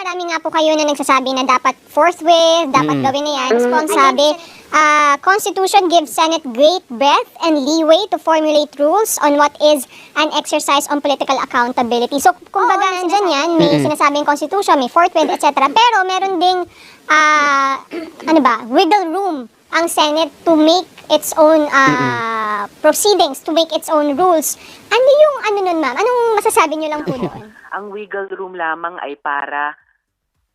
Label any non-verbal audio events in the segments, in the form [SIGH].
marami nga po kayo na nagsasabi na dapat forthwith, dapat Mm. gawin na yan. Spong sabi, ah, Constitution gives Senate great breadth and leeway to formulate rules on what is an exercise on political accountability. So, kumbaga, nandyan yan, may Mm-mm. sinasabing Constitution, may forthwith, etc. Pero meron ding, ah, [CLEARS THROAT] ano ba, wiggle room ang Senate to make its own ah, proceedings, to make its own rules. Ano yung, ano nun ma'am? Anong masasabi nyo lang po [LAUGHS] doon? Ang wiggle room lamang ay para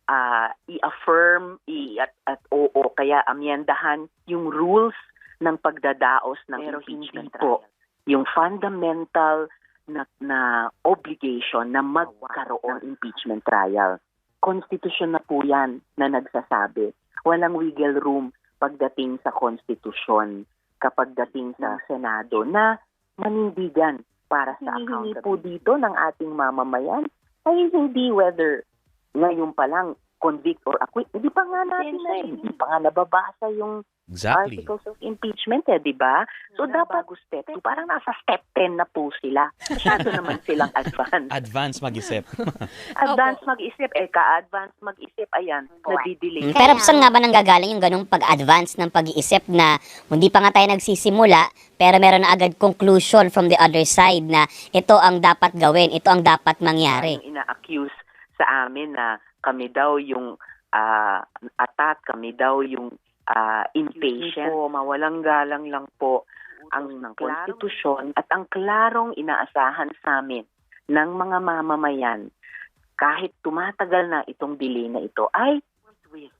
ah, i-affirm i at, at oo kaya amyendahan yung rules ng pagdadaos ng Pero impeachment po yung fundamental na, na obligation na magkaroon impeachment trial. Constitution na po yan na nagsasabi. Walang wiggle room pagdating sa konstitusyon kapag dating sa Senado na manindigan para sa accountability po dito ng ating mamamayan ay hindi whether ngayon pa lang convict or acquit. Hindi pa nga natin na, hindi pa nga nababasa yung Exactly. articles of impeachment eh, di ba? So dapat bago step 2, parang nasa step 10 na po sila. Masyado [LAUGHS] naman silang advance. Advance mag-isip. [LAUGHS] Advance mag-isip, eh ka-advance mag-isip, ayan, nadidelay. Mm, Pero saan nga ba nanggagaling yung ganong pag-advance ng pag-iisip na hindi pa nga tayo nagsisimula, pero meron na agad conclusion from the other side na ito ang dapat gawin, ito ang dapat mangyari. Parang ina-accuse sa amin na kami daw yung ah, atat, kami daw yung ah, impatient. Po, mawalang galang lang po ang ng konstitusyon at ang klarong inaasahan sa amin ng mga mamamayan kahit tumatagal na itong delay na ito ay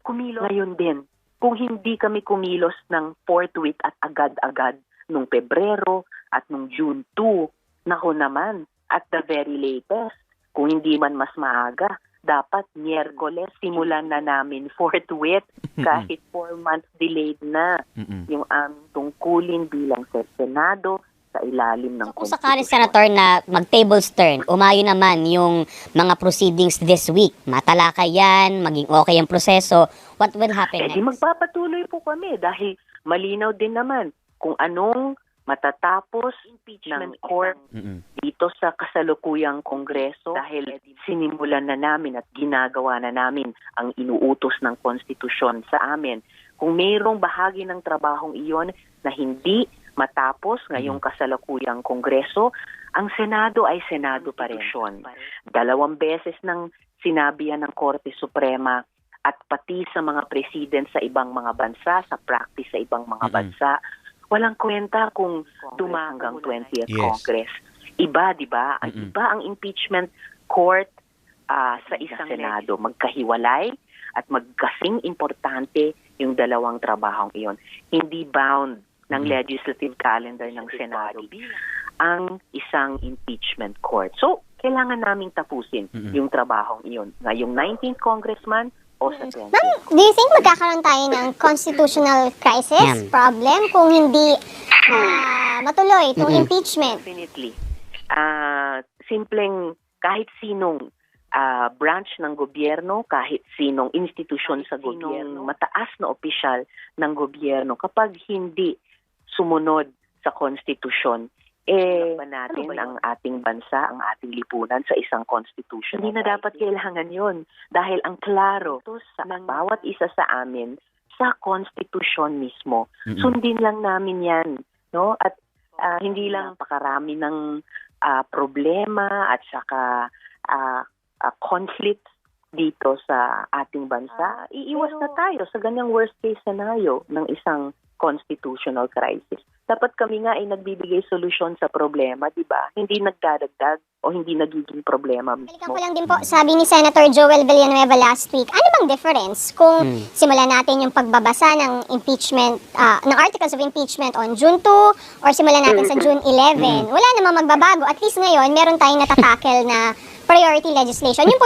kumilos ngayon din. Kung hindi kami kumilos ng forthwith at agad-agad nung Pebrero at nung June 2, nako naman, at the very latest, kung hindi man mas maaga, dapat Miyerkules simulan na namin [LAUGHS] forthwith kahit four months delayed na Mm-mm. yung aming tungkulin bilang sa Senado sa ilalim ng Kung sakali. Senator, na mag-tables turn, umayo naman yung mga proceedings this week, matalakay yan, maging okay ang proseso, what will happen Eh di next? magpapatuloy po kami dahil malinaw din naman kung anong matatapos ng court dito sa kasalukuyang kongreso dahil sinimulan na namin at ginagawa na namin ang inuutos ng konstitusyon sa amin. Kung mayroong bahagi ng trabahong iyon na hindi matapos ngayong kasalukuyang kongreso, ang Senado ay Senado pa rin. Dalawang beses nang sinabi yan ng Korte Suprema at pati sa mga president sa ibang mga bansa, sa practice sa ibang mga Mm-mm. bansa, walang kwenta kung hanggang 20th Yes. Congress. Iba, di ba? Ang Mm-mm. iba ang impeachment court ah, sa isang Senado. Magkahiwalay at magkasing importante yung dalawang trabahong iyon. Hindi bound ng legislative calendar ng Senado ang isang impeachment court. So, kailangan naming tapusin yung trabahong iyon. Ngayong 19th congressman o sa 20th. Ma'am, do you think magkakaroon tayo ng constitutional crisis, Yan. problem, kung hindi ah, matuloy itong impeachment? Definitely. Ah, simpleng kahit sinong ah, branch ng gobyerno, kahit sinong institusyon sa gobyerno, mataas na opisyal ng gobyerno, kapag hindi sumunod sa konstitusyon, eh, ba natin ang ating bansa, ang ating lipunan sa isang constitution. Hindi na dapat kailangan yon dahil ang klaro sa bawat isa sa amin sa konstitusyon mismo. Mm-mm. Sundin lang namin yan. No? At ah, hindi lang pakarami ng ah, problema at saka ah, ah, conflict dito sa ating bansa. Iiwas na tayo sa ganyang worst case scenario ng isang constitutional crisis. Dapat kami nga ay nagbibigay solusyon sa problema, di ba? Hindi nagdadagdag o hindi nagiging problema Balikan mismo. ko lang din po, sabi ni Senator Joel Villanueva last week, ano bang difference kung Hmm. simulan natin yung pagbabasa ng impeachment, ah, ng articles of impeachment on June 2 or simulan natin sa June 11? Wala namang magbabago. At least ngayon, meron tayong natatakel na priority legislation. Yun po